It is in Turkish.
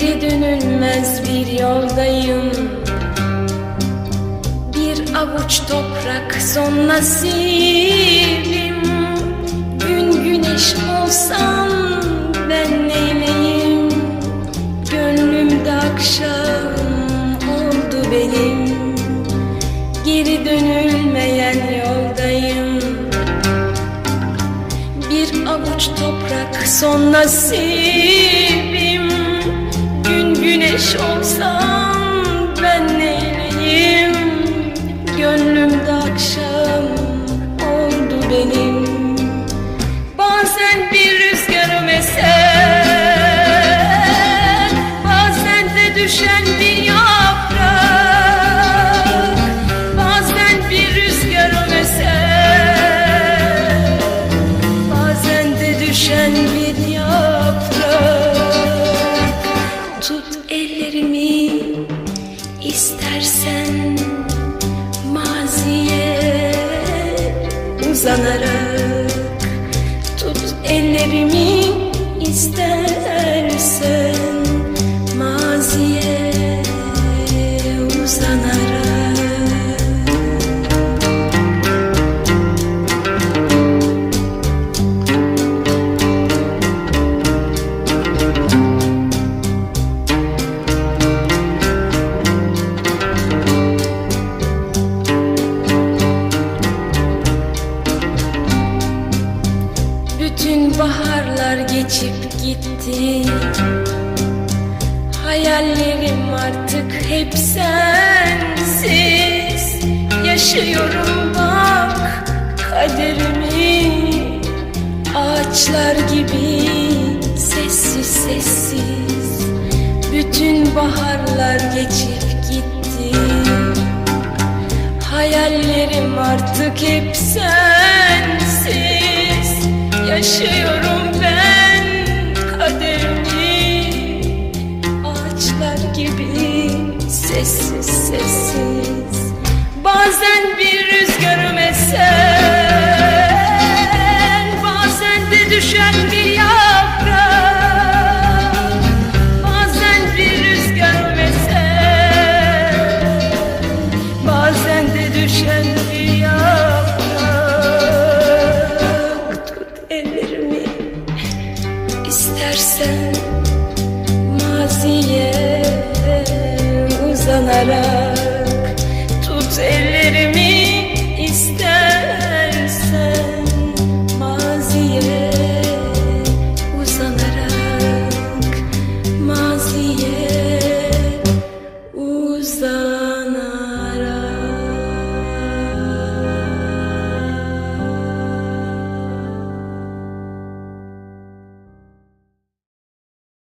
Geri dönülmez bir yoldayım. Bir avuç toprak son nasibim. Gün güneş olsam ben neyleyim? Gönlümde akşam oldu benim. Geri dönülmeyen yoldayım. Bir avuç toprak son nasibim uzanarak Tut ellerimi baharlar geçip gitti. Hayallerim artık hep sensiz. Yaşıyorum bak kaderimi. Ağaçlar gibi sessiz sessiz. Bütün baharlar geçip gitti. Hayallerim artık hep sensiz Yaşıyorum ben kaderimi. Ağaçlar gibi sessiz sessiz better.